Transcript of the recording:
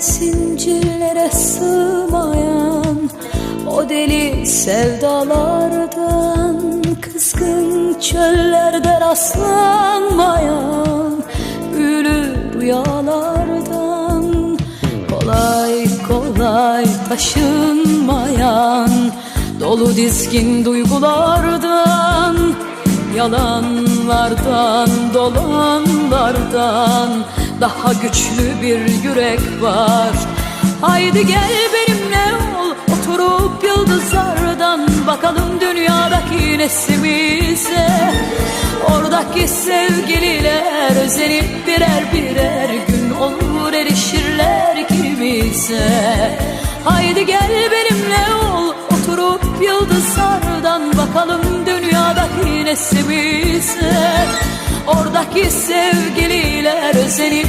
zincirlere sığmayan O deli sevdalardan Kızgın çöllerde rastlanmayan Büyülü rüyalardan Kolay kolay taşınmayan Dolu dizgin duygulardan Yalanlardan, dolanlardan daha güçlü bir yürek var. Haydi gel benimle ol Oturup yıldızlardan Bakalım dünyadaki neslimize Oradaki sevgililer Özenip birer birer gün olur erişirler ikimize Haydi gel benimle ol Oturup yıldızlardan Bakalım dünyadaki neslimize Oradaki sevgililer özenip